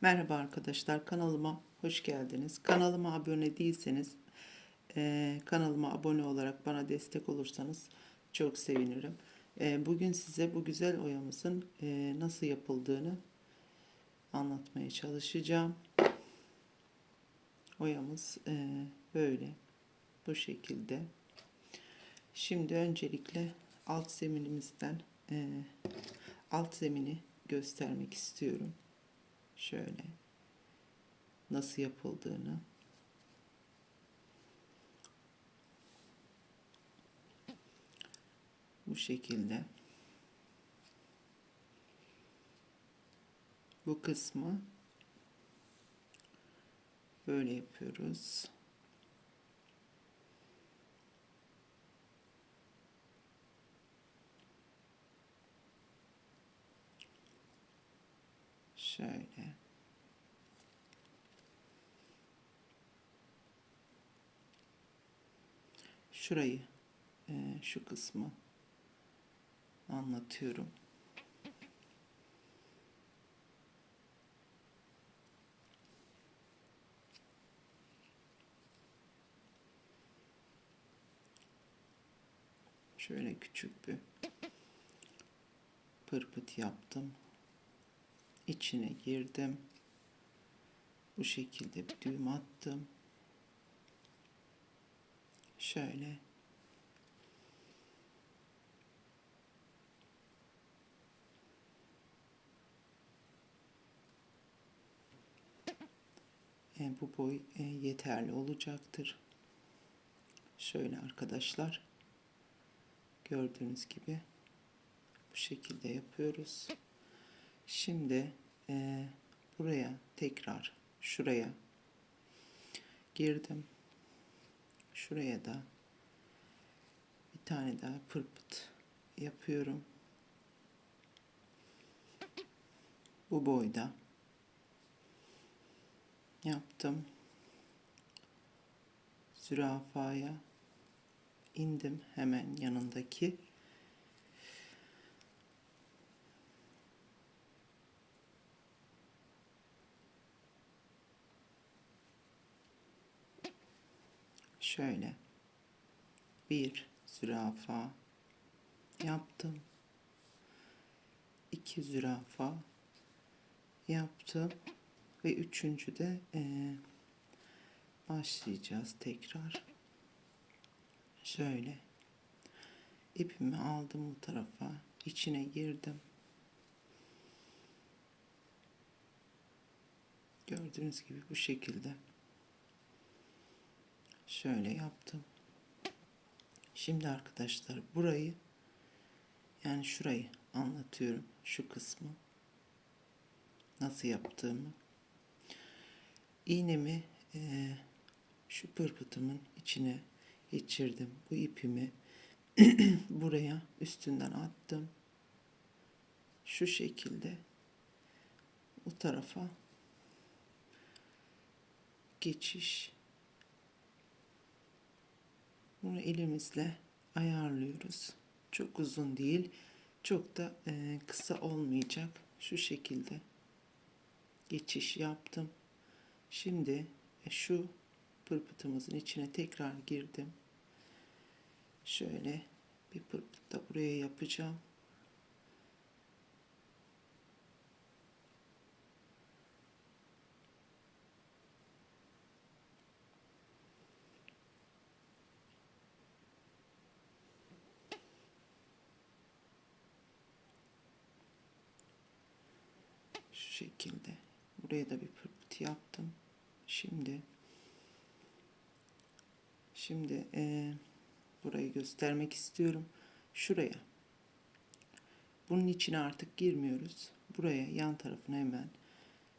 Merhaba arkadaşlar kanalıma hoş geldiniz. Kanalıma abone değilseniz eee, kanalıma abone olarak bana destek olursanız çok sevinirim. Eee, bugün size bu güzel oyamızın eee, nasıl yapıldığını anlatmaya çalışacağım. Oyamız eee, böyle bu şekilde. Şimdi öncelikle alt zeminimizden eee, alt zemini göstermek istiyorum şöyle. Nasıl yapıldığını. Bu şekilde. Bu kısmı böyle yapıyoruz. Şöyle. Şurayı, e, şu kısmı anlatıyorum. Şöyle küçük bir pırpıt yaptım. İçine girdim. Bu şekilde bir düğüm attım. Şöyle. E, bu boy e, yeterli olacaktır. Şöyle arkadaşlar. Gördüğünüz gibi bu şekilde yapıyoruz. Şimdi e, buraya tekrar şuraya girdim. Şuraya da bir tane daha pırpıt yapıyorum. Bu boyda yaptım. Zürafaya indim hemen yanındaki. Şöyle bir zürafa yaptım. iki zürafa yaptım ve üçüncü de eee, başlayacağız tekrar. Şöyle ipimi aldım bu tarafa içine girdim. Gördüğünüz gibi bu şekilde. Şöyle yaptım. Şimdi arkadaşlar burayı yani şurayı anlatıyorum. Şu kısmı nasıl yaptığımı. İğnemi eee, şu pırpıtımın içine geçirdim. Bu ipimi buraya üstünden attım. Şu şekilde bu tarafa geçiş bunu elimizle ayarlıyoruz. Çok uzun değil, çok da e, kısa olmayacak. Şu şekilde geçiş yaptım. Şimdi e, şu pırpıtımızın içine tekrar girdim. Şöyle bir pırpıt da buraya yapacağım. Şu şekilde. Buraya da bir pırpıt yaptım. Şimdi şimdi eee, burayı göstermek istiyorum. Şuraya. Bunun içine artık girmiyoruz. Buraya yan tarafına hemen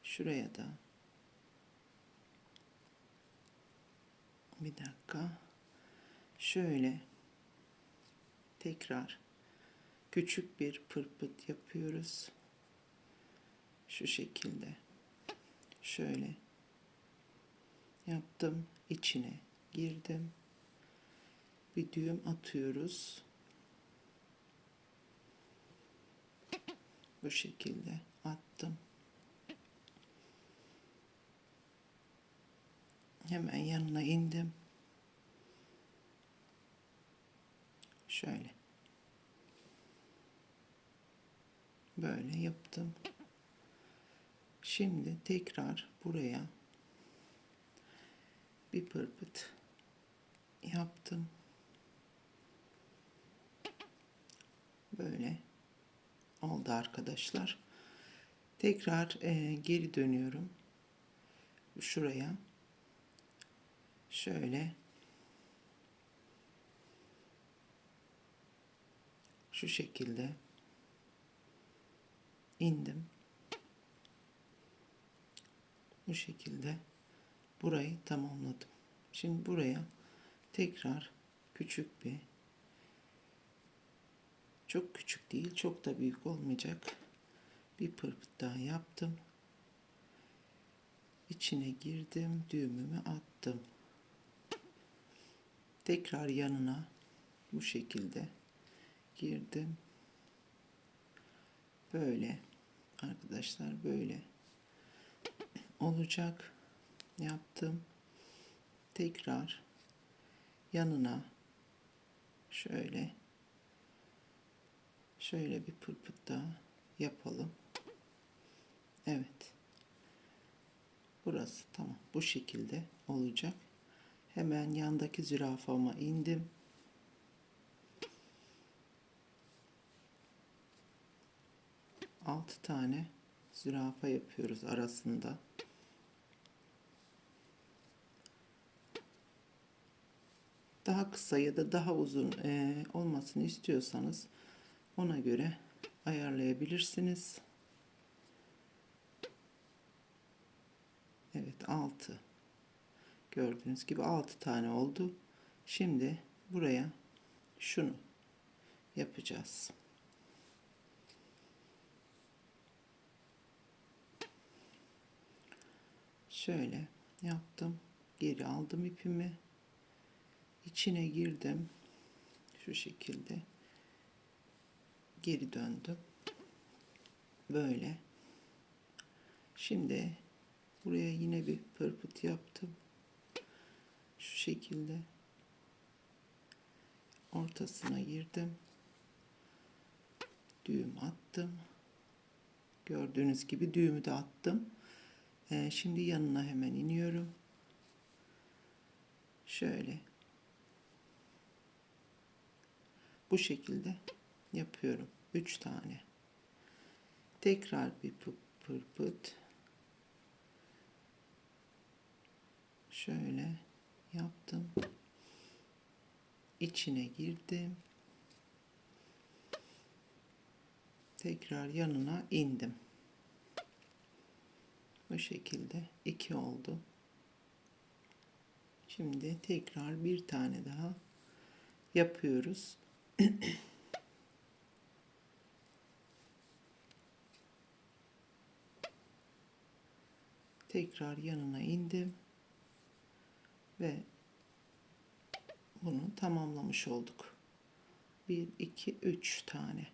şuraya da bir dakika. Şöyle tekrar küçük bir pırpıt yapıyoruz. Şu şekilde. Şöyle yaptım. içine girdim. Bir düğüm atıyoruz. Bu şekilde attım. Hemen yanına indim. Şöyle. Böyle yaptım. Şimdi tekrar buraya bir pırpıt yaptım. Böyle oldu arkadaşlar. Tekrar e, geri dönüyorum. Şuraya. Şöyle. Şu şekilde indim. Bu şekilde burayı tamamladım. Şimdi buraya tekrar küçük bir çok küçük değil, çok da büyük olmayacak bir pırpıt daha yaptım. İçine girdim, düğümümü attım. Tekrar yanına bu şekilde girdim. Böyle arkadaşlar böyle olacak. Yaptım. Tekrar yanına şöyle şöyle bir pırpıt daha yapalım. Evet. Burası tamam. Bu şekilde olacak. Hemen yandaki zürafama indim. Altı tane zürafa yapıyoruz arasında. Daha kısa ya da daha uzun e, olmasını istiyorsanız ona göre ayarlayabilirsiniz. Evet 6. Gördüğünüz gibi 6 tane oldu. Şimdi buraya şunu yapacağız. Şöyle yaptım. Geri aldım ipimi. İçine girdim. Şu şekilde. Geri döndüm. Böyle. Şimdi buraya yine bir pırpıt yaptım. Şu şekilde. Ortasına girdim. Düğüm attım. Gördüğünüz gibi düğümü de attım. Ee, şimdi yanına hemen iniyorum. Şöyle. Bu şekilde yapıyorum. 3 tane. Tekrar bir pırpıt. Şöyle yaptım. İçine girdim. Tekrar yanına indim. Bu şekilde iki oldu. Şimdi tekrar bir tane daha yapıyoruz. tekrar yanına indim ve bunu tamamlamış olduk. 1 2 3 tane.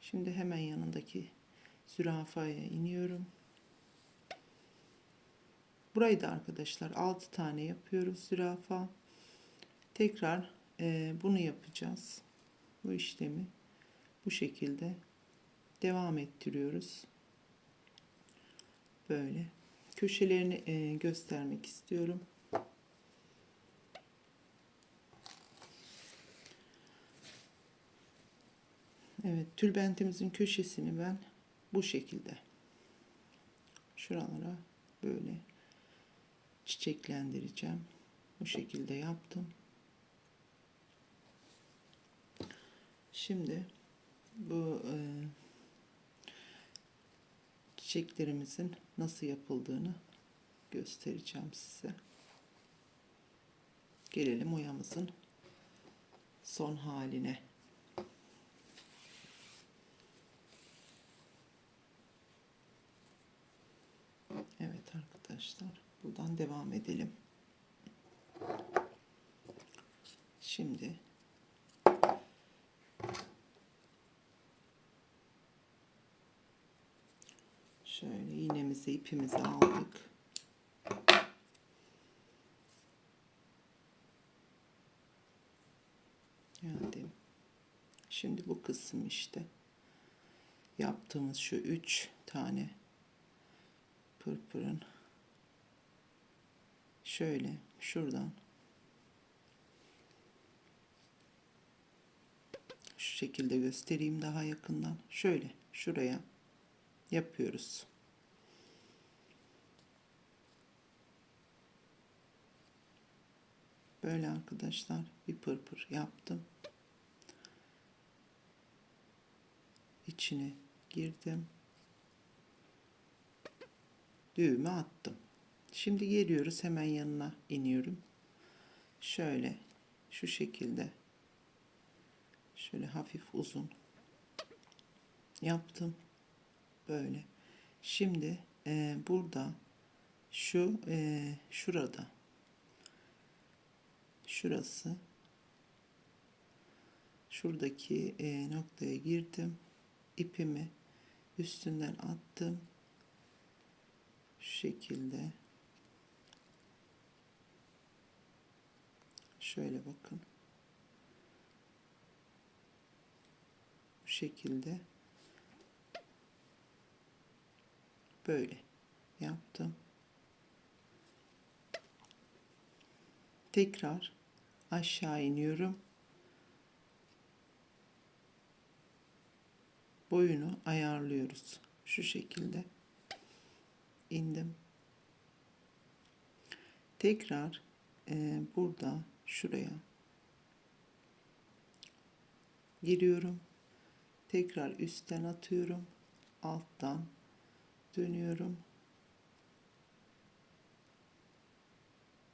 Şimdi hemen yanındaki zürafaya iniyorum. Burayı da arkadaşlar 6 tane yapıyoruz zürafa. Tekrar e, bunu yapacağız. Bu işlemi bu şekilde devam ettiriyoruz. Böyle köşelerini e, göstermek istiyorum. Evet tülbentimizin köşesini ben bu şekilde şuralara böyle çiçeklendireceğim. Bu şekilde yaptım. Şimdi bu e, çiçeklerimizin nasıl yapıldığını göstereceğim size. Gelelim oyamızın son haline. Evet arkadaşlar buradan devam edelim. Şimdi Şöyle iğnemizi ipimizi aldık. Geldim. Şimdi bu kısım işte. Yaptığımız şu üç tane pırpırın. Şöyle şuradan. Şu şekilde göstereyim daha yakından. Şöyle şuraya yapıyoruz. Böyle arkadaşlar bir pırpır yaptım. İçine girdim. Düğümü attım. Şimdi geliyoruz hemen yanına iniyorum. Şöyle şu şekilde şöyle hafif uzun yaptım. Böyle. Şimdi e, burada şu e, şurada. Şurası. Şuradaki e, noktaya girdim. İpimi üstünden attım. Şu şekilde. Şöyle bakın. Bu şekilde böyle yaptım. Tekrar aşağı iniyorum. Boyunu ayarlıyoruz. Şu şekilde indim. Tekrar e, burada şuraya giriyorum. Tekrar üstten atıyorum. Alttan dönüyorum.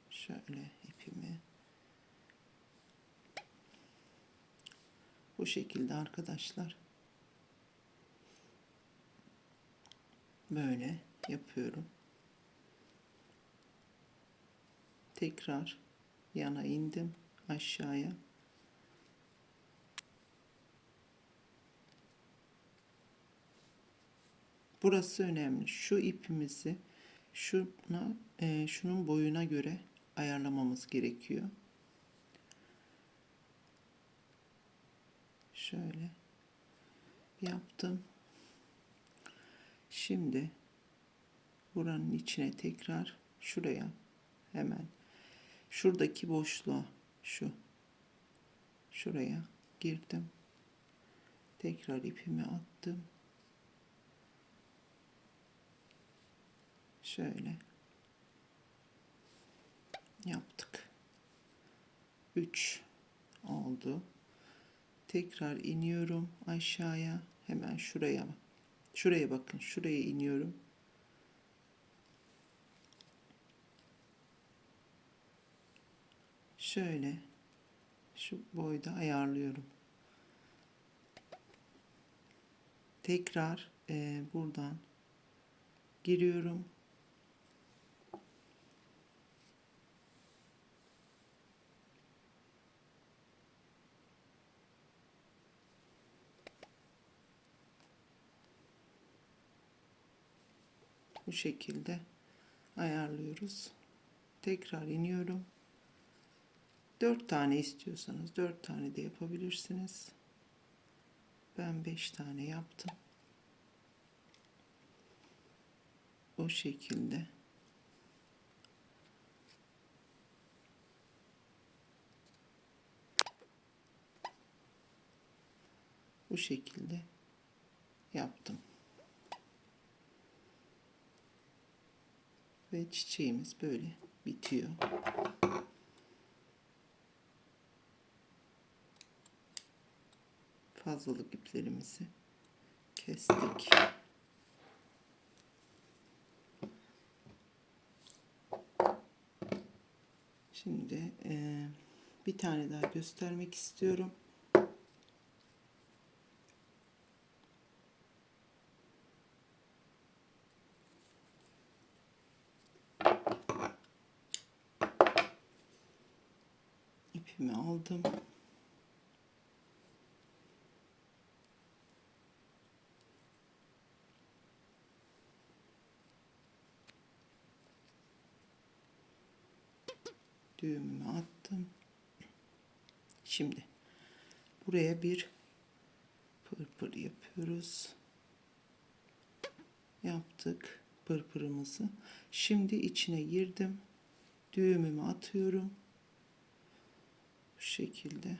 Şöyle ipimi. Bu şekilde arkadaşlar. Böyle yapıyorum. Tekrar yana indim aşağıya burası önemli. Şu ipimizi şuna e, şunun boyuna göre ayarlamamız gerekiyor. Şöyle yaptım. Şimdi buranın içine tekrar şuraya hemen şuradaki boşluğa şu şuraya girdim. Tekrar ipimi attım şöyle. Yaptık. 3 oldu. Tekrar iniyorum aşağıya. Hemen şuraya. Şuraya bakın. Şuraya iniyorum. Şöyle. Şu boyda ayarlıyorum. Tekrar e, buradan giriyorum. Şekilde ayarlıyoruz. Tekrar iniyorum. 4 tane istiyorsanız 4 tane de yapabilirsiniz. Ben 5 tane yaptım. O şekilde. Bu şekilde yaptım. Ve çiçeğimiz böyle bitiyor. fazlalık iplerimizi kestik. Şimdi e, bir tane daha göstermek istiyorum. İpimi aldım. düğümümü attım. Şimdi buraya bir Pırpır yapıyoruz. Yaptık pırpırımızı. Şimdi içine girdim. Düğümümü atıyorum. Bu şekilde.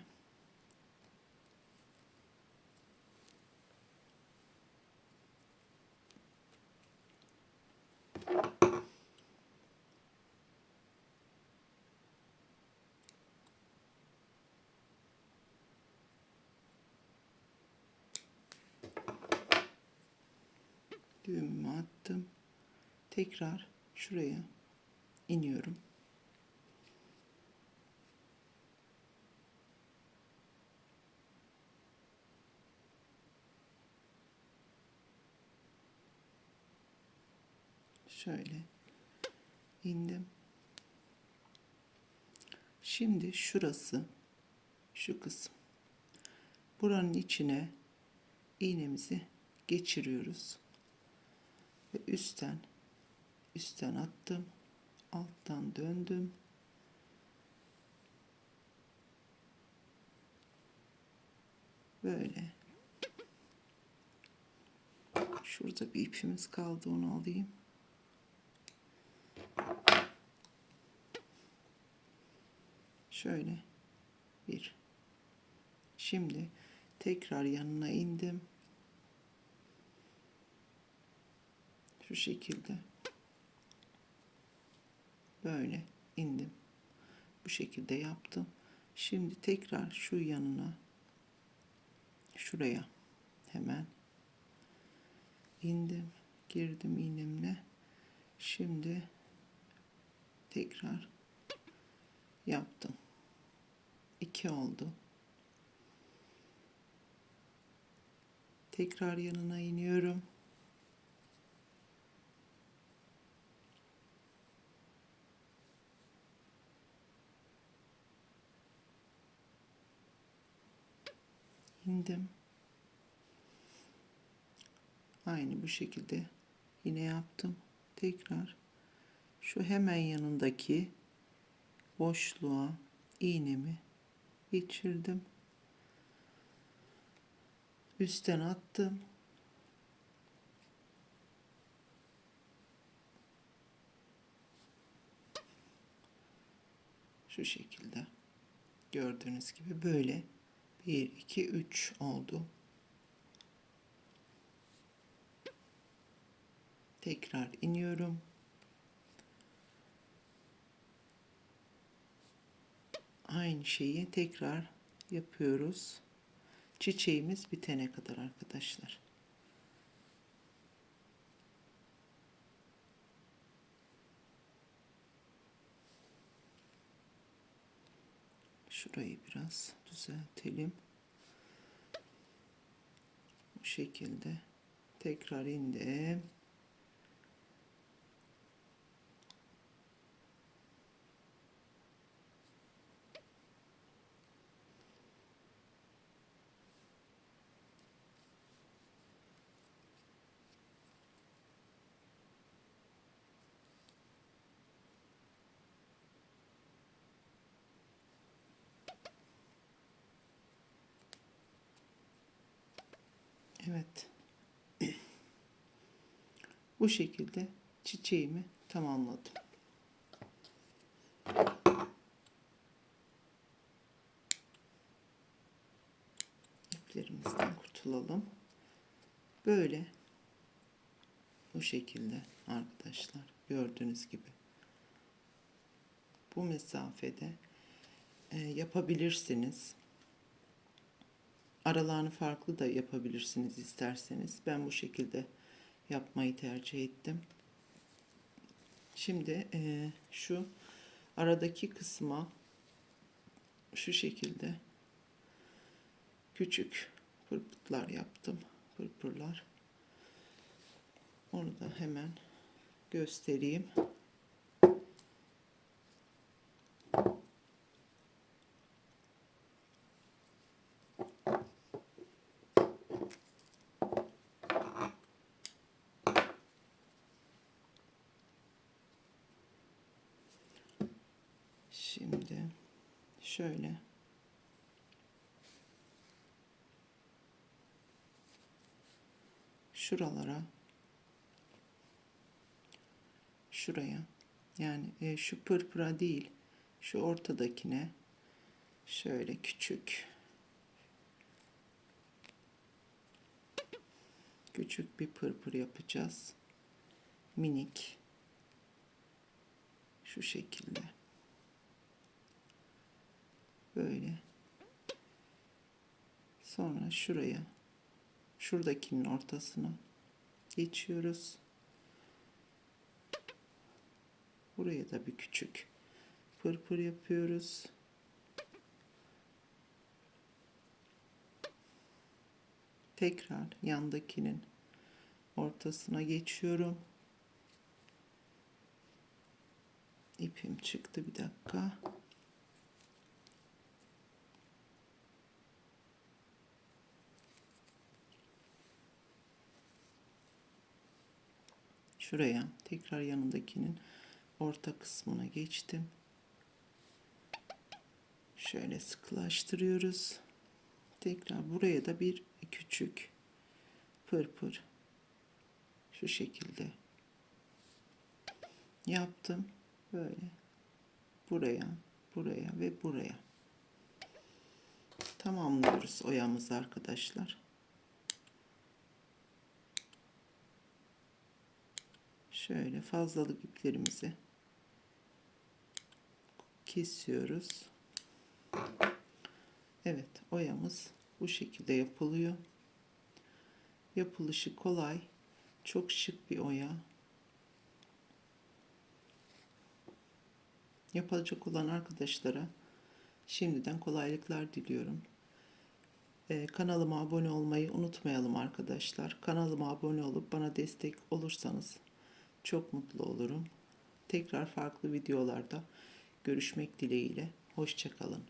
Düğümümü attım. Tekrar şuraya iniyorum. Şöyle indim. Şimdi şurası şu kısım. Buranın içine iğnemizi geçiriyoruz. Ve üstten üstten attım. Alttan döndüm. Böyle. Şurada bir ipimiz kaldı onu alayım. Şöyle bir. Şimdi tekrar yanına indim. Şu şekilde. Böyle indim. Bu şekilde yaptım. Şimdi tekrar şu yanına şuraya hemen indim. Girdim iğnemle. Şimdi tekrar yaptım. 2 oldu. Tekrar yanına iniyorum. indim. Aynı bu şekilde yine yaptım. Tekrar şu hemen yanındaki boşluğa iğnemi geçirdim. Üstten attım. Şu şekilde gördüğünüz gibi böyle 1 2 3 oldu. Tekrar iniyorum. Aynı şeyi tekrar yapıyoruz. Çiçeğimiz bitene kadar arkadaşlar. Şurayı biraz düzeltelim. Bu şekilde tekrar indim. Evet. Bu şekilde çiçeğimi tamamladım. İplerimizden kurtulalım. Böyle bu şekilde arkadaşlar gördüğünüz gibi bu mesafede e, yapabilirsiniz. Aralarını farklı da yapabilirsiniz isterseniz. Ben bu şekilde yapmayı tercih ettim. Şimdi e, şu aradaki kısma şu şekilde küçük pırpıtlar yaptım. Pırpırlar. Onu da hemen göstereyim. Şimdi. Şöyle. Şuralara. Şuraya. Yani e, şu pırpıra değil şu ortadakine. Şöyle küçük. Küçük bir pırpır yapacağız. Minik. Şu şekilde böyle. Sonra şuraya şuradakinin ortasına geçiyoruz. Buraya da bir küçük pırpır yapıyoruz. Tekrar yandakinin ortasına geçiyorum. İpim çıktı bir dakika şuraya tekrar yanındakinin orta kısmına geçtim. Şöyle sıkılaştırıyoruz. Tekrar buraya da bir küçük pırpır şu şekilde yaptım. Böyle buraya buraya ve buraya. Tamamlıyoruz oyamızı arkadaşlar şöyle fazlalık iplerimizi kesiyoruz evet oyamız bu şekilde yapılıyor yapılışı kolay çok şık bir oya yapacak olan arkadaşlara şimdiden kolaylıklar diliyorum. Ee, kanalıma abone olmayı unutmayalım arkadaşlar. Kanalıma abone olup bana destek olursanız çok mutlu olurum. Tekrar farklı videolarda görüşmek dileğiyle. Hoşçakalın.